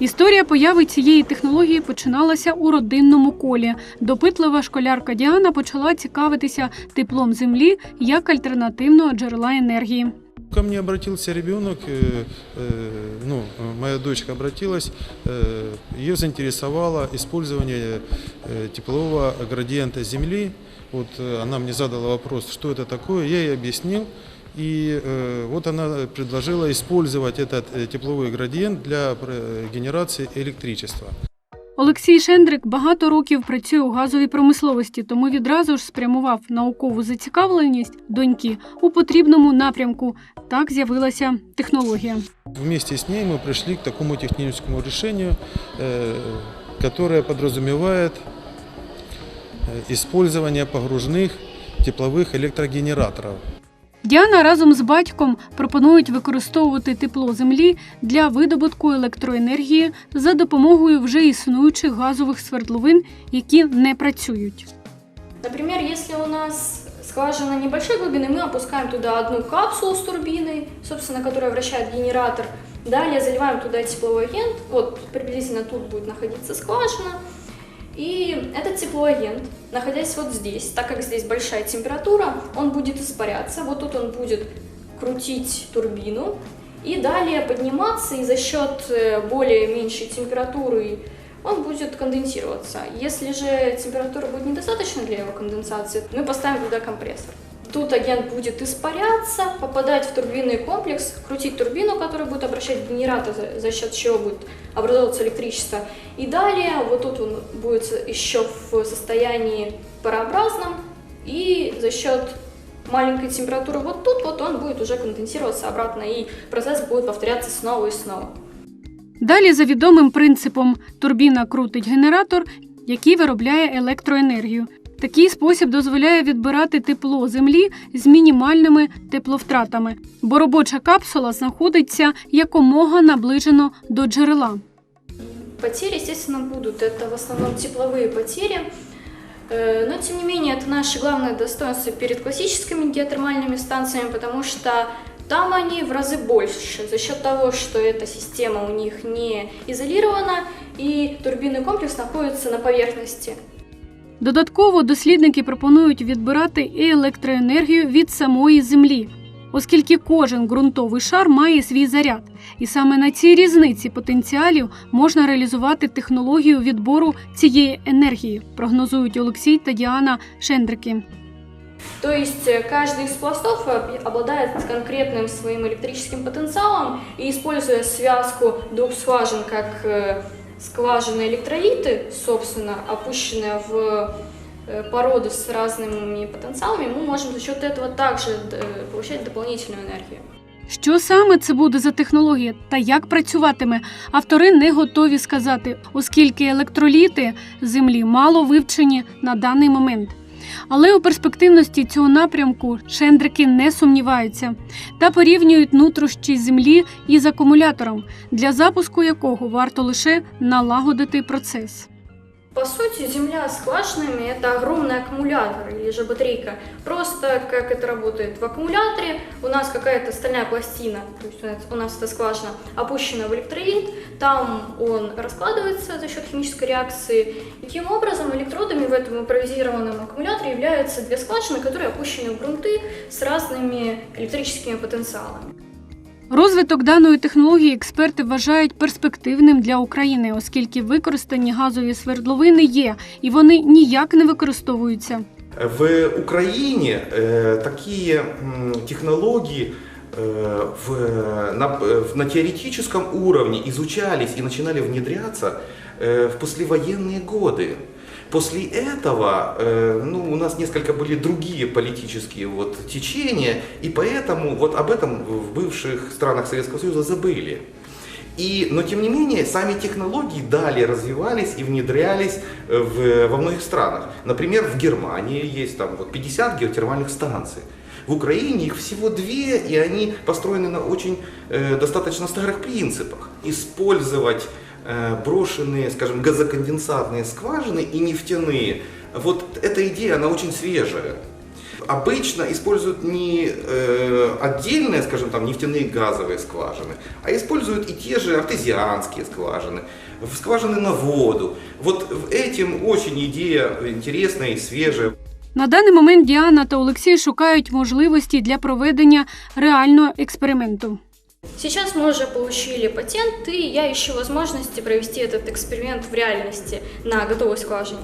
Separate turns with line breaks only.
Історія появи цієї технології починалася у родинному колі. Допитлива школярка Діана почала цікавитися теплом землі як альтернативного джерела енергії.
Ко мне обратился ребенок, э, э, ну, э, моя дочка обратилась, э, ее заинтересовало использование э, теплового градиента Земли. Вот э, она мне задала вопрос, что это такое, я ей объяснил. И э, вот она предложила использовать этот э, тепловой градиент для э, генерации электричества.
Олексій Шендрик багато років працює у газовій промисловості, тому відразу ж спрямував наукову зацікавленість доньки у потрібному напрямку. Так з'явилася технологія.
Вместе с ней мы пришли к такому техническому решению, э, которое подразумевает э, использование погружных тепловых электрогенераторов.
Діана разом з батьком пропонують використовувати тепло землі для видобутку електроенергії за допомогою вже існуючих газових свердловин, які не працюють.
Например, если у нас скважина небольшой глубины, мы опускаем туда одну капсулу с турбиной, собственно, которая вращает генератор. Далее заливаем туда тепловой агент, вот приблизительно тут будет находиться скважина. И этот тепловой агент, находясь вот здесь, так как здесь большая температура, он будет испаряться. Вот тут он будет крутить турбину и далее подниматься, и за счет э, более меньшей температуры он будет конденсироваться. Если же температура будет недостаточна для его конденсации, мы поставим туда компрессор. Тут агент будет испаряться, попадать в турбинный комплекс, крутить турбину, которая будет обращать генератор, за- за счет чего будет образовываться электричество. И далее вот тут он будет еще в состоянии парообразном, и за счет маленькой температуры вот тут вот он будет уже конденсироваться обратно, и процесс будет повторяться снова и снова.
Далі, за відомим принципом, турбіна крутить генератор, який виробляє електроенергію. Такий спосіб дозволяє відбирати тепло землі з мінімальними тепловтратами, бо робоча капсула знаходиться якомога наближено до джерела.
Потери, естественно, будут. Это в основном тепловые потери. Э, Но, тем не менее, это наше главное достоинство перед классическими геотермальными станциями, потому что там они в разы больше за счет того, что эта система у них не изолирована и турбинный комплекс находится на поверхности.
Додатково дослідники пропонують відбирати і електроенергію від самої землі, оскільки кожен ґрунтовий шар має свій заряд, і саме на цій різниці потенціалів можна реалізувати технологію відбору цієї енергії, прогнозують Олексій та Діана Шендрики.
То есть э, каждый из пластов об- обладает конкретным своим электрическим потенциалом, и используя связку двух скважин, как э, скважины электролиты, собственно, опущенные в э, породы с разными потенциалами, мы можем за счет этого также э, получать дополнительную энергию.
Що саме це буде за технологія та як працюватиме, автори не готові сказати, оскільки електроліти землі мало вивчені на даний момент. Але у перспективності цього напрямку шендрики не сумніваються та порівнюють нутрощі землі із акумулятором, для запуску якого варто лише налагодити процес.
По сути, Земля с скважинами – это огромный аккумулятор или же батарейка. Просто как это работает в аккумуляторе, у нас какая-то стальная пластина, то есть у нас, у нас эта скважина опущена в электролит, там он раскладывается за счет химической реакции. И таким образом, электродами в этом импровизированном аккумуляторе являются две скважины, которые опущены в грунты с разными электрическими потенциалами.
Розвиток даної технології експерти вважають перспективним для України, оскільки використані газові свердловини є, і вони ніяк не використовуються.
В Украине э, такие м, технологии э, в, на, в- на теоретическом уровне изучались и начинали внедряться э, в послевоенные годы. После этого э, ну, у нас несколько были другие политические вот, течения, и поэтому вот об этом в бывших странах Советского Союза забыли. И, но тем не менее, сами технологии далее развивались и внедрялись э, в, во многих странах. Например, в Германии есть там вот 50 геотермальных станций. В Украине их всего две, и они построены на очень э, достаточно старых принципах. Использовать брошенные, скажем, газоконденсатные скважины и нефтяные, вот эта идея, она очень свежая. обычно используют не э, отдельные, скажем там, нефтяные газовые скважины, а используют и те же артезианские скважины, в- скважины на воду. Вот в этим очень идея интересная и свежая.
На даний момент Діана та Олексій шукають можливості для проведення реального експерименту.
Сейчас мы уже получили патент, и я ищу возможности провести этот эксперимент в реальности на готовой скважине.